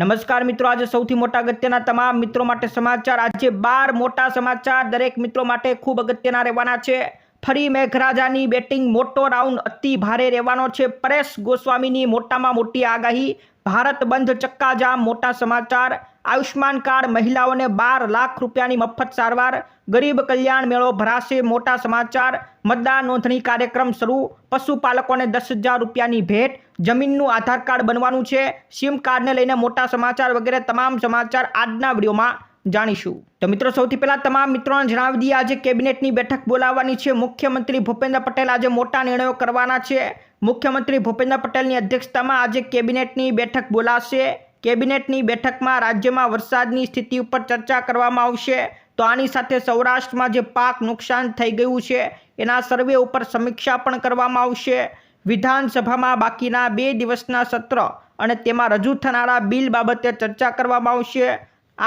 નમસ્કાર મિત્રો, આજે સૌથી મોટા અગત્યના તમામ મિત્રો માટે સમાચાર. આજે બાર મોટા સમાચાર. દરેક મિત્રો માટે ખૂબ અગત્યના રહેવાના છે. ફરી મેઘરાજાની બેટિંગ મોટો રાઉન્ડ અતિ ભારે રહેવાનો છે. પરેશ ગોસ્વામીની મોટામાં મોટી આગાહી. ભારત બંધ ચક્કાજામ મોટા સમાચાર. આયુષ્માન કાર્ડ મહિલાઓને બાર લાખ રૂપિયાની મફત સારવાર, ગરીબ કલ્યાણ મેળો ભરાશે મોટા સમાચાર મતદાર નોંધણી કાર્યક્રમ શરૂ, પશુપાલકોને દસ હજાર રૂપિયાની ભેટ, જમીનનું આધાર કાર્ડ બનવાનું છે, સિમ કાર્ડને લઈને મોટા સમાચાર વગેરે તમામ સમાચાર આજના વિડીયોમાં જાણીશું. તો મિત્રો, સૌથી પહેલાં તમામ મિત્રોને જણાવી દઈએ, આજે કેબિનેટની બેઠક બોલાવવાની છે. મુખ્યમંત્રી ભૂપેન્દ્ર પટેલ આજે મોટા નિર્ણયો કરવાના છે. મુખ્યમંત્રી ભૂપેન્દ્ર પટેલની અધ્યક્ષતામાં આજે કેબિનેટની બેઠક બોલાશે. કેબિનેટની બેઠકમાં રાજ્યમાં વરસાદની સ્થિતિ ઉપર ચર્ચા કરવામાં આવશે. તો આની સાથે સૌરાષ્ટ્રમાં જે પાક નુકસાન થઈ ગયું છે, એના સર્વે ઉપર સમીક્ષા પણ કરવામાં આવશે. વિધાનસભામાં બાકીના બે દિવસના સત્ર અને તેમાં રજૂ થનારા બિલ બાબતે ચર્ચા કરવામાં આવશે.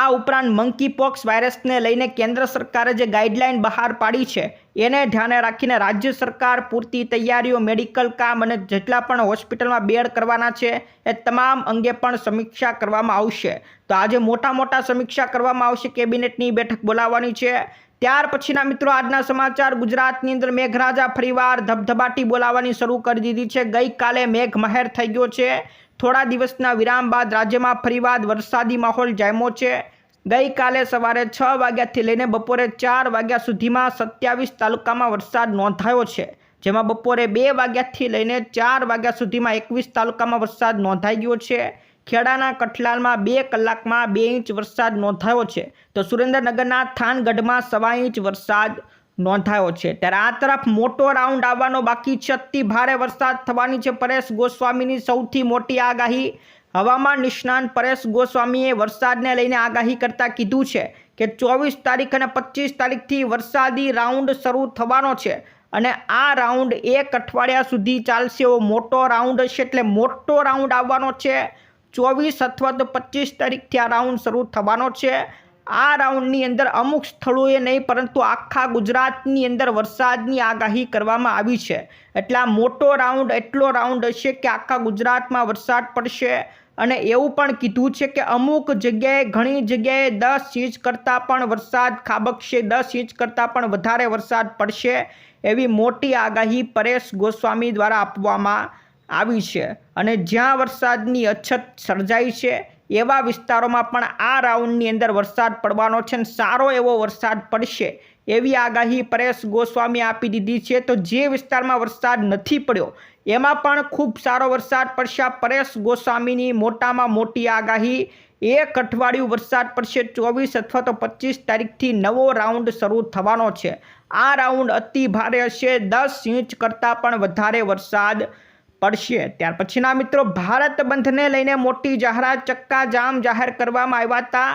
આ ઉપરાંત મંકી પોક્સ વાયરસને લઈને કેન્દ્ર સરકારે જે ગાઈડલાઇન બહાર પાડી છે, એને ધ્યાને રાખીને રાજ્ય સરકાર પૂરતી તૈયારીઓ મેડિકલ કામ અને જેટલા પણ હોસ્પિટલમાં બેડ કરવાના છે, એ તમામ અંગે પણ સમીક્ષા કરવામાં આવશે. તો આજે મોટા મોટા સમીક્ષા કરવામાં આવશે કેબિનેટની બેઠક બોલાવવાની છે. ત્યાર પછીના મિત્રો આજના સમાચાર, ગુજરાતની અંદર મેઘરાજા ફરીવાર ધબધબાટી બોલાવવાની શરૂ કરી દીધી છે. ગઈકાલે મેઘ મહેર થઈ ગયો છે. થોડા દિવસના વિરામ બાદ રાજ્યમાં ફરીવાર વરસાદી માહોલ જામ્યો છે. ગઈકાલે સવારે છ વાગ્યાથી લઈને બપોરે ચાર વાગ્યા સુધીમાં સત્યાવીસ તાલુકામાં વરસાદ નોંધાયો છે, જેમાં બપોરે બે વાગ્યાથી લઈને ચાર વાગ્યા સુધીમાં એકવીસ તાલુકામાં વરસાદ નોંધાઈ ગયો છે. ખેડાના કઠલાલમાં બે કલાકમાં બે ઇંચ વરસાદ નોંધાયો છે. તો સુરેન્દ્રનગરના થાનગઢમાં સવા ઇંચ વરસાદ નોંધાયો છે. ત્યારે આ તરફ મોટો રાઉન્ડ આવવાનો બાકી છે. અતિ ભારે વરસાદ થવાની છે. પરેશ ગોસ્વામીની સૌથી મોટી આગાહી હવામાન નિષ્ણાંત પરેશ ગોસ્વામીએ વરસાદને લઈને આગાહી કરતાં કીધું છે કે ચોવીસ તારીખ અને પચીસ તારીખથી વરસાદી રાઉન્ડ શરૂ થવાનો છે અને આ રાઉન્ડ એક અઠવાડિયા સુધી ચાલશે. એવો મોટો રાઉન્ડ હશે એટલે મોટો રાઉન્ડ આવવાનો છે. ચોવીસ અથવા તો પચીસ તારીખથી આ રાઉન્ડ શરૂ થવાનો છે. આ રાઉન્ડની અંદર અમુક સ્થળોએ નહીં, પરંતુ આખા ગુજરાતની અંદર વરસાદની આગાહી કરવામાં આવી છે. એટલે મોટો રાઉન્ડ, એટલો રાઉન્ડ હશે કે આખા ગુજરાતમાં વરસાદ પડશે. અને એવું પણ કીધું છે કે અમુક જગ્યાએ ઘણી જગ્યાએ દસ ઇંચ કરતાં પણ વરસાદ ખાબકશે, દસ ઇંચ કરતાં પણ વધારે વરસાદ પડશે એવી મોટી આગાહી પરેશ ગોસ્વામી દ્વારા આપવામાં આવી છે. અને જ્યાં વરસાદની અછત સર્જાઈ છે એવા વિસ્તારોમાં પણ આ રાઉન્ડની અંદર વરસાદ પડવાનો છે અને સારો એવો વરસાદ પડશે. એવી આગાહી પરેશ ગોસ્વામી આપી દીધી છે. તો જે વિસ્તારમાં વરસાદ નથી પડ્યો, એમાં પણ ખૂબ સારો વરસાદ પડશે. પરેશ ગોસ્વામીની મોટામાં મોટી આગાહી, એક અઠવાડિયું વરસાદ પડશે ચોવીસ અથવા તો પચીસ તારીખથી નવો રાઉન્ડ શરૂ થવાનો છે. આ રાઉન્ડ અતિ ભારે હશે, દસ ઇંચ કરતાં પણ વધારે વરસાદ પડશે. ત્યાર પછીના મિત્રો, ભારત બંધને લઈને મોટી જાહેરાત, ચક્કા જામ જાહેર કરવામાં આવ્યા હતા.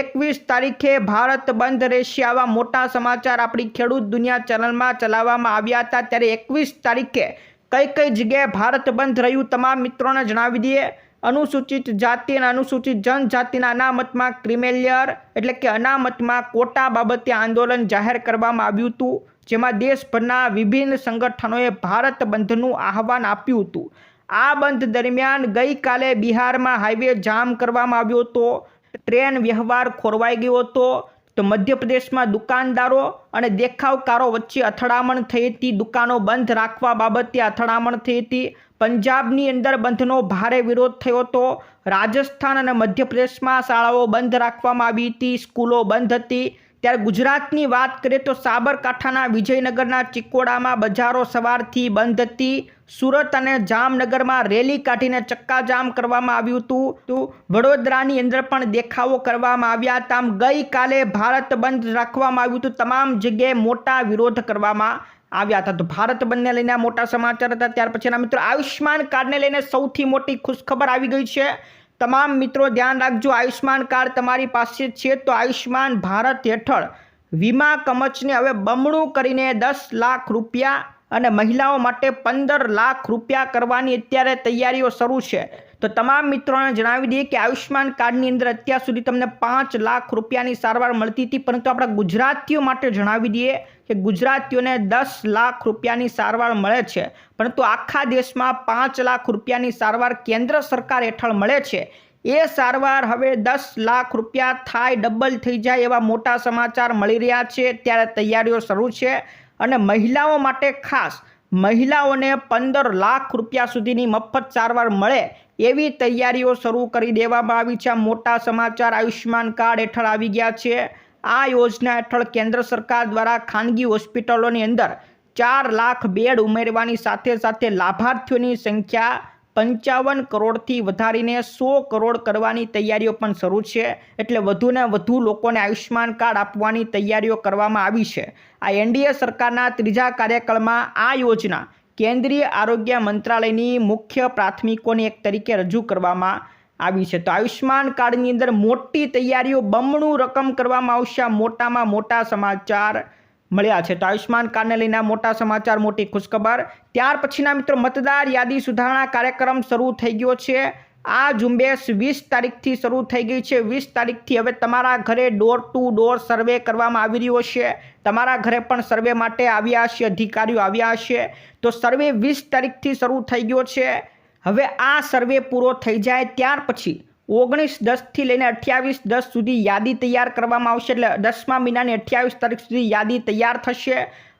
એકવીસ તારીખે ભારત બંધ રહેશે આવા મોટા સમાચાર આપણી ખેડૂત દુનિયા ચેનલમાં ચલાવવામાં આવ્યા હતા. ત્યારે એકવીસ તારીખે કઈ કઈ જગ્યાએ ભારત બંધ રહ્યું તમામ મિત્રોને જણાવી દઈએ. અનુસૂચિત જાતિ અને અનુસૂચિત જનજાતિના અનામતમાં ક્રિમેલિયર એટલે કે અનામતમાં કોટા બાબતે આંદોલન જાહેર કરવામાં આવ્યું હતું. જેમાં દેશભરના વિભિન્ન સંગઠનોએ ભારત બંધનું આહવાન આપ્યું હતું. આ બંધ દરમિયાન ગઈકાલે બિહારમાં હાઈવે જામ કરવામાં આવ્યો હતો. ટ્રેન વ્યવહાર ખોરવાઈ ગયો હતો. તો મધ્યપ્રદેશમાં દુકાનદારો અને દેખાવકારો વચ્ચે અથડામણ થઈ હતી. દુકાનો બંધ રાખવા બાબતે અથડામણ થઈ હતી. પંજાબની અંદર બંધનો ભારે વિરોધ થયો હતો. રાજસ્થાન અને મધ્યપ્રદેશમાં શાળાઓ બંધ રાખવામાં આવી હતી. સ્કૂલો બંધ હતી. ત્યારે ગુજરાતની વાત કરીએ તો સાબરકાંઠાના વિજયનગરના ચિકોડામાં બજારો સવારથી બંધ હતી. સુરત અને જામનગરમાં રેલી કાઢીને ચક્કાજામ કરવામાં આવ્યું હતું. વડોદરાની અંદર પણ દેખાવો કરવામાં આવ્યા હતા. ગઈકાલે ભારત બંધ રાખવામાં આવ્યું હતું. તમામ જગ્યાએ મોટા વિરોધ કરવામાં આવ્યા હતા. તો ભારત બંધને લઈને મોટા સમાચાર હતા. ત્યાર પછીના મિત્રો આયુષ્માન કાર્ડને લઈને સૌથી મોટી ખુશખબર આવી ગઈ છે. તમામ મિત્રો ધ્યાન રાખજો આયુષ્માન કાર્ડ તમારી પાસે છે તો આયુષ્માન ભારત હેઠળ વીમા કમચને હવે બમણું કરીને દસ લાખ રૂપિયા અને મહિલાઓ માટે પંદર લાખ રૂપિયા કરવાની અત્યારે તૈયારીઓ શરૂ છે. તો તમામ મિત્રોને જણાવી દઈએ કે આયુષ્માન કાર્ડની અંદર અત્યાર સુધી તમને પાંચ લાખ રૂપિયાની સારવાર મળતી હતી, પરંતુ આપણા ગુજરાતીઓ માટે જણાવી દઈએ કે ગુજરાતીઓને દસ લાખ રૂપિયાની સારવાર મળે છે, પરંતુ આખા દેશમાં પાંચ લાખ રૂપિયાની સારવાર કેન્દ્ર સરકાર હેઠળ મળે છે. એ સારવાર હવે દસ લાખ રૂપિયા થાય ડબલ થઈ જાય એવા મોટા સમાચાર મળી રહ્યા છે. ત્યારે તૈયારીઓ શરૂ છે અને મહિલાઓ માટે ખાસ, મહિલાઓને પંદર લાખ રૂપિયા સુધીની મફત સારવાર મળે એવી તૈયારીઓ શરૂ કરી દેવામાં આવી છે. મોટા સમાચાર આયુષ્યમાન કાર્ડ હેઠળ આવી ગયા છે. આ યોજના હેઠળ કેન્દ્ર સરકાર દ્વારા ખાનગી હોસ્પિટલોની અંદર ચાર લાખ બેડ ઉમેરવાની સાથે સાથે લાભાર્થીઓની સંખ્યા પંચાવન કરોડથી વધારીને સો કરોડ કરવાની તૈયારીઓ પણ શરૂ છે. એટલે વધુને વધુ લોકોને આયુષ્યમાન કાર્ડ આપવાની તૈયારીઓ કરવામાં આવી છે. આ એનડીએ સરકારના ત્રીજા કાર્યકાળમાં આ યોજના કેન્દ્રીય આરોગ્ય મંત્રાલયની મુખ્ય પ્રાથમિકોની એક તરીકે રજૂ કરવામાં આવી છે. તો આયુષ્યમાન કાર્ડની અંદર મોટી તૈયારીઓ બમણું રકમ કરવામાં આવશે. મોટામાં મોટા સમાચાર મળ્યા છે. તો આયુષ્યમાન કાર્ડને લઈને મોટા સમાચાર, મોટી ખુશખબર. ત્યાર પછીના મિત્રો મતદાર યાદી સુધારણા કાર્યક્રમ શરૂ થઈ ગયો છે. આ ઝુંબેશ વીસ તારીખથી શરૂ થઈ ગઈ છે. વીસ તારીખથી હવે તમારા ઘરે ડોર ટુ ડોર સર્વે કરવામાં આવી રહ્યો છે. તમારા ઘરે પણ સર્વે માટે આવ્યા હશે, અધિકારીઓ આવ્યા હશે. તો સર્વે વીસ તારીખથી શરૂ થઈ ગયો છે. હવે આ સર્વે પૂરો થઈ જાય ત્યાર પછી ઓગણીસ દસથી લઈને અઠ્યાવીસ દસ સુધી યાદી તૈયાર કરવામાં આવશે એટલે દસમા મહિનાની અઠ્યાવીસ તારીખ સુધી યાદી તૈયાર થશે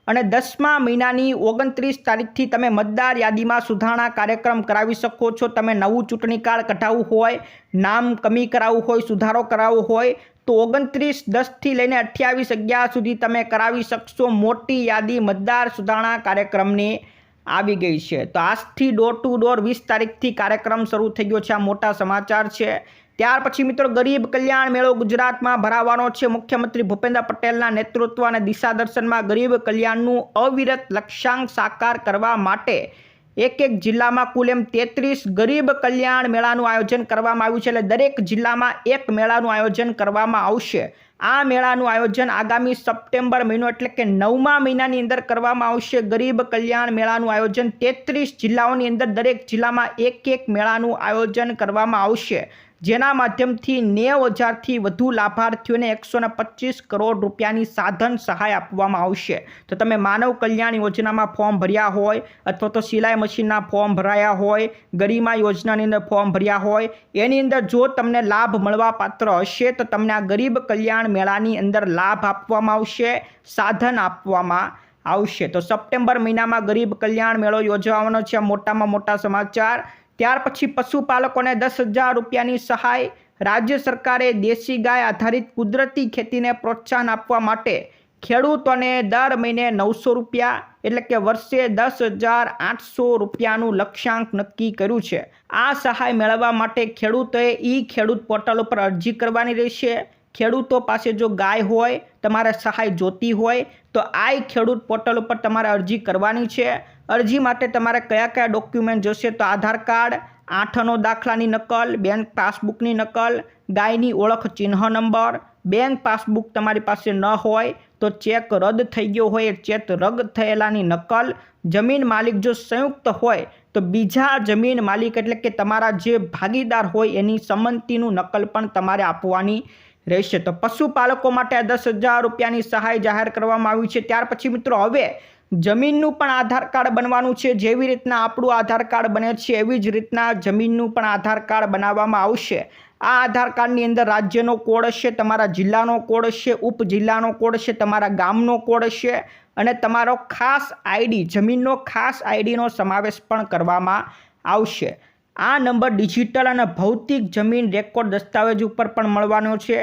અને દસમા મહિનાની ઓગણત્રીસ તારીખથી તમે મતદાર યાદીમાં સુધારણા કાર્યક્રમ કરાવી શકો છો. તમે નવું ચૂંટણી કાર્ડ કઢાવવું હોય, નામ કમી કરાવવું હોય, સુધારો કરાવવો હોય, તો ઓગણત્રીસ દસથી લઈને અઠ્યાવીસ અગિયાર સુધી તમે કરાવી શકશો. મોટી યાદી મતદાર સુધારણા કાર્યક્રમની આવી ગઈ છે. તો આજથી ડોર ટુ ડોર વીસ તારીખથી કાર્યક્રમ શરૂ થઈ ગયો છે. આ મોટા સમાચાર છે. ત્યાર પછી મિત્રો ગરીબ કલ્યાણ મેળો ગુજરાતમાં ભરાવાનો છે. મુખ્યમંત્રી ભૂપેન્દ્ર પટેલના નેતૃત્વ અને દિશા દર્શનમાં ગરીબ કલ્યાણનું અવિરત લક્ષ્યાંક સાકાર કરવા માટે એક એક જિલ્લામાં કુલ એમ તેત્રીસ ગરીબ કલ્યાણ મેળાનું આયોજન કરવામાં આવ્યું છે. એટલે દરેક જિલ્લામાં એક મેળાનું આયોજન કરવામાં આવશે. આ મેળાનું આયોજન આગામી સપ્ટેમ્બર મહિનો એટલે કે નવમા મહિનાની અંદર કરવામાં આવશે. ગરીબ કલ્યાણ મેળાનું આયોજન તેત્રીસ જિલ્લાઓની અંદર દરેક જિલ્લામાં એક એક મેળાનું આયોજન કરવામાં આવશે. જેના માધ્યમથી નેવ હજારથી વધુ લાભાર્થીઓને એકસો પચીસ કરોડ રૂપિયાની સાધન સહાય આપવામાં આવશે. તો તમે માનવ કલ્યાણ યોજનામાં ફોર્મ ભર્યા હોય અથવા તો સિલાઈ મશીનના ફોર્મ ભરાયા હોય, ગરિમા યોજનાની અંદર ફોર્મ ભર્યા હોય, એની અંદર જો તમને લાભ મળવા પાત્ર હશે તો તમને આ ગરીબ કલ્યાણ મેળાની અંદર લાભ આપવામાં આવશે, સાધન આપવામાં આવશે. તો સપ્ટેમ્બર મહિનામાં ગરીબ કલ્યાણ મેળો યોજવાનો છે. મોટામાં મોટા સમાચાર. ત્યાર પછી પશુપાલકોને દસ હજાર રૂપિયાની સહાય, રાજ્ય સરકારે દેશી ગાય આધારિત કુદરતી ખેતીને પ્રોત્સાહન આપવા માટે ખેડૂતોને દર મહિને નવસો રૂપિયા એટલે કે વર્ષે દસ હજાર આઠસો રૂપિયાનું લક્ષ્યાંક નક્કી કર્યું છે. આ સહાય મેળવવા માટે ખેડૂતોએ ઈ ખેડૂત પોર્ટલ ઉપર અરજી કરવાની રહેશે. ખેડૂતો પાસે જો ગાય હોય, તમારે સહાય જોતી હોય, તો આ ખેડૂત પોર્ટલ ઉપર તમારે અરજી કરવાની છે. અરજી માટે તમારે કયા કયા ડોક્યુમેન્ટ જોશે તો આધાર કાર્ડ, આઠનો દાખલાની નકલ, બેંક પાસબુકની નકલ, ગાયની ઓળખ ચિહ્ન નંબર. બેંક પાસબુક તમારી પાસે ન હોય તો ચેક રદ થઈ ગયો હોય, ચેક રદ થયેલાની નકલ. જમીન માલિક જો સંયુક્ત હોય તો બીજા જમીન માલિક એટલે કે તમારા જે ભાગીદાર હોય એની સંમતિનું નકલ પણ તમારે આપવાની રહેશે. તો પશુપાલકો માટે દસ હજાર રૂપિયાની સહાય જાહેર કરવામાં આવી છે. ત્યાર પછી મિત્રો હવે જમીનનું પણ આધાર કાર્ડ બનવાનું છે. જેવી રીતના આપણું આધાર કાર્ડ બને છે, એવી જ રીતના જમીનનું પણ આધાર કાર્ડ બનાવવામાં આવશે. આ આધાર કાર્ડની અંદર રાજ્યનો કોડ હશે, તમારા જિલ્લાનો કોડ હશે, ઉપજિલ્લાનો કોડ હશે, તમારા ગામનો કોડ હશે અને તમારો ખાસ આઈડી, જમીનનો ખાસ આઈડીનો સમાવેશ પણ કરવામાં આવશે. આ નંબર ડિજિટલ અને ભૌતિક જમીન રેકોર્ડ દસ્તાવેજ ઉપર પણ મળવાનો છે.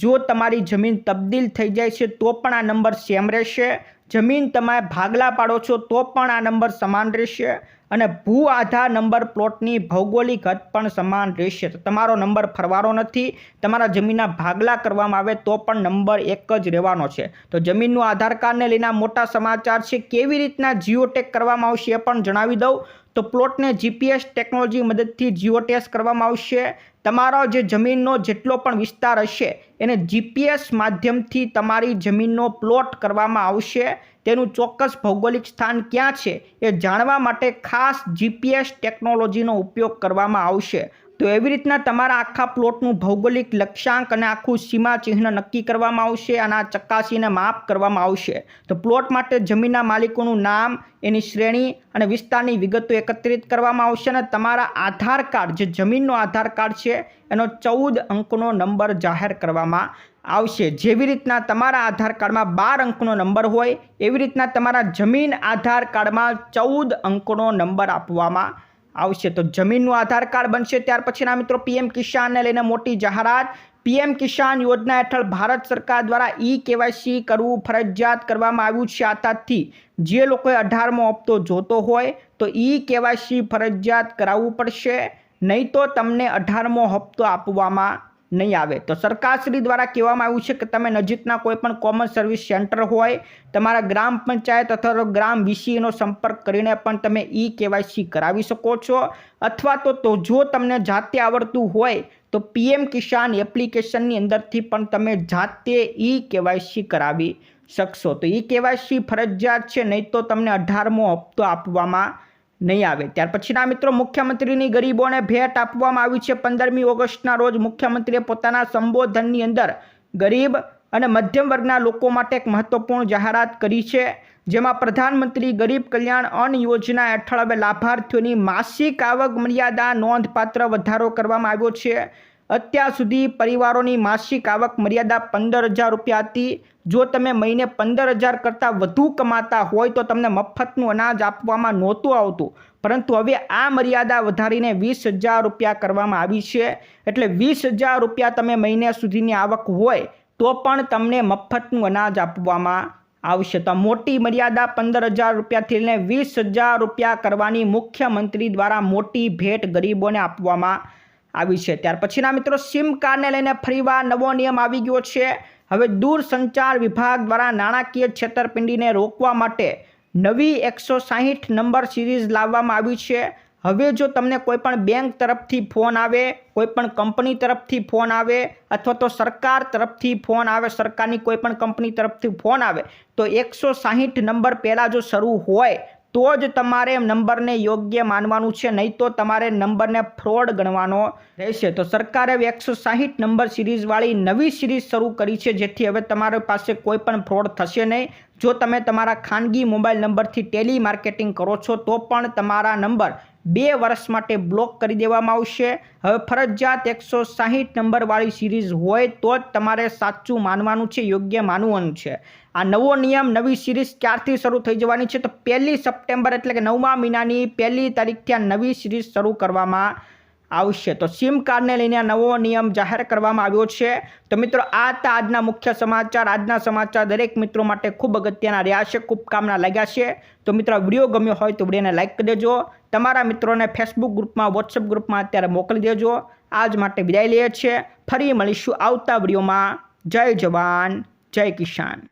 જો તમારી જમીન તબદીલ થઈ જાય છે, તો પણ આ નંબર સેમ રહેશે. જમીન તમે ભાગલા પાડો છો, તો પણ આ નંબર સમાન રહેશે અને ભૂ આધાર નંબર પ્લોટની ભૌગોલિક હદ પણ સમાન રહેશે. તમારો નંબર ફરવાનો નથી, તમારા જમીનના ભાગલા કરવામાં આવે તો પણ નંબર એક જ રહેવાનો છે. તો જમીનનું આધાર કાર્ડને લઈને મોટા સમાચાર છે, કેવી રીતના જીઓટેક કરવામાં આવશે એ પણ જણાવી દઉં. તો પ્લોટને જીપીએસ ટેકનોલોજી મદદથી જીઓટેસ કરવામાં આવશે. તમારો જે જમીનનો જેટલો પણ વિસ્તાર હશે, એને જીપીએસ માધ્યમથી તમારી જમીનનો પ્લોટ કરવામાં આવશે. તેનું ચોક્કસ ભૌગોલિક સ્થાન ક્યાં છે એ જાણવા માટે ખાસ જીપીએસ ટેકનોલોજીનો ઉપયોગ કરવામાં આવશે. તો એવી રીતના તમારા આખા પ્લોટનું ભૌગોલિક લક્ષ્યાંક અને આખું સીમા ચિહ્ન નક્કી કરવામાં આવશે અને આ ચકાસીને માપ કરવામાં આવશે. તો પ્લોટ માટે જમીનના માલિકોનું નામ, એની શ્રેણી અને વિસ્તારની વિગતો એકત્રિત કરવામાં આવશે અને તમારા આધાર કાર્ડ, જે જમીનનો આધાર કાર્ડ છે, એનો ચૌદ અંકનો નંબર જાહેર કરવામાં આવશે. જેવી રીતના તમારા આધાર કાર્ડમાં બાર અંકનો નંબર હોય, એવી રીતના તમારા જમીન આધાર કાર્ડમાં ચૌદ અંકનો નંબર આપવામાં આવશે. તો જમીનનું આધાર કાર્ડ બનશે. ત્યાર પછીના મિત્રો, પીએમ કિસાનને લઈને મોટી જાહેરાત. પીએમ કિસાન યોજના હેઠળ ભારત સરકાર દ્વારા ઈ કેવાયસી કરવું ફરજિયાત કરવામાં આવ્યું છે. આતાથી જે લોકોએ અઢારમો હપ્તો જોતો હોય તો ઈ કેવાયસી ફરજિયાત કરાવવું પડશે. નહીં તો તમને અઢારમો હપ્તો આપવામાં નહીં આવે. તો સરકારશ્રી દ્વારા કહેવામાં આવ્યું છે કે તમે નજીકના કોઈપણ કોમન સર્વિસ સેન્ટર હોય, તમારા ગ્રામ પંચાયત અથવા ગ્રામ વીસીનો સંપર્ક કરીને પણ તમે ઈ કેવાયસી કરાવી શકો છો. અથવા તો જો તમને જાતે આવડતું હોય, તો પીએમ કિસાન એપ્લિકેશનની અંદરથી પણ તમે જાતે ઈ કેવાયસી કરાવી શકશો. તો ઈ કેવાયસી ફરજિયાત છે, નહીં તો તમને અઢારમો હપ્તો આપવામાં નહીં આવે. ત્યાર પછીના મિત્રો, મુખ્યમંત્રીની ગરીબોને ભેટ આપવામાં આવી છે પંદરમી ઓગસ્ટના રોજ. મુખ્યમંત્રીએ પોતાના સંબોધનની અંદર ગરીબ અને મધ્યમ વર્ગના લોકો માટે એક મહત્વપૂર્ણ જાહેરાત કરી છે, જેમાં પ્રધાનમંત્રી ગરીબ કલ્યાણ અન્ન યોજના હેઠળ હવે લાભાર્થીઓની માસિક આવક મર્યાદા નોંધપાત્ર વધારો કરવામાં આવ્યો છે. અત્યાર સુધી પરિવારોની માસિક આવક મર્યાદા પંદર હજાર રૂપિયા હતી. જો તમે મહિને પંદર હજાર કરતાં વધુ કમાતા હોય તો તમને મફતનું અનાજ આપવામાં નહોતું આવતું. પરંતુ હવે આ મર્યાદા વધારીને વીસ હજાર રૂપિયા કરવામાં આવી છે. એટલે વીસ હજાર રૂપિયા તમે મહિને સુધીની આવક હોય તો પણ તમને મફતનું અનાજ આપવામાં આવશે. તો મોટી મર્યાદા પંદર હજાર રૂપિયાથી લઈને વીસ હજાર રૂપિયા કરવાની મુખ્યમંત્રી દ્વારા મોટી ભેટ ગરીબોને આપવામાં આવી છે. ત્યાર પછીના મિત્રો સિમ કાર્ડને લઈને ફરીવાર નવો નિયમ આવી ગયો છે. હવે દૂરસંચાર વિભાગ દ્વારા નાણાકીય છેતરપિંડીને રોકવા માટે નવી એકસો સાહીઠ નંબર સિરીઝ લાવવામાં આવી છે. હવે જો તમને કોઈ પણ બેંક તરફથી ફોન આવે કોઈ પણ કંપની તરફથી ફોન આવે અથવા તો સરકાર તરફથી ફોન આવે, સરકારની કોઈપણ કંપની તરફથી ફોન આવે, તો એકસો સાહીઠ નંબર પહેલાં જો શરૂ હોય તો જ તમારે નંબરને યોગ્ય માનવાનું છે, નહીં તો તમારે નંબરને ફ્રોડ ગણવાનો રહેશે. તો સરકારે એકસો સાહીઠ નંબર સિરીઝવાળી નવી સિરીઝ શરૂ કરી છે, જેથી હવે તમારી પાસે કોઈ પણ ફ્રોડ થશે નહીં. જો તમે તમારા ખાનગી મોબાઈલ નંબરથી ટેલી માર્કેટિંગ કરો છો, તો પણ તમારા નંબર બે વર્ષ માટે બ્લોક કરી દેવામાં આવશે. હવે ફરજિયાત એકસો સાહીઠ નંબરવાળી સિરીઝ હોય તો જ તમારે સાચું માનવાનું છે, યોગ્ય માનવાનું છે. આ નવો નિયમ, નવી સિરીઝ ક્યારથી શરૂ થઈ જવાની છે? તો પહેલી સપ્ટેમ્બર એટલે કે નવમા મહિનાની પહેલી તારીખથી આ નવી સિરીઝ શરૂ કરવામાં આવશે. તો સિમ કાર્ડને લઈને આ નવો નિયમ જાહેર કરવામાં આવ્યો છે. તો મિત્રો, આ હતા આજના મુખ્ય સમાચાર. આજના સમાચાર દરેક મિત્રો માટે ખૂબ અગત્યના રહ્યા છે, ખૂબ કામના લાગ્યા છે. તો મિત્રો વીડિયો ગમ્યો હોય તો વિડીયોને લાઇક કરી દેજો. તમારા મિત્રોને ફેસબુક ગ્રુપમાં વોટ્સઅપ ગ્રુપમાં અત્યારે મોકલી દેજો. આજ માટે વિદાય લઈએ છીએ. ફરી મળીશું આવતા વિડીયોમાં. જય જવાન, જય કિસાન.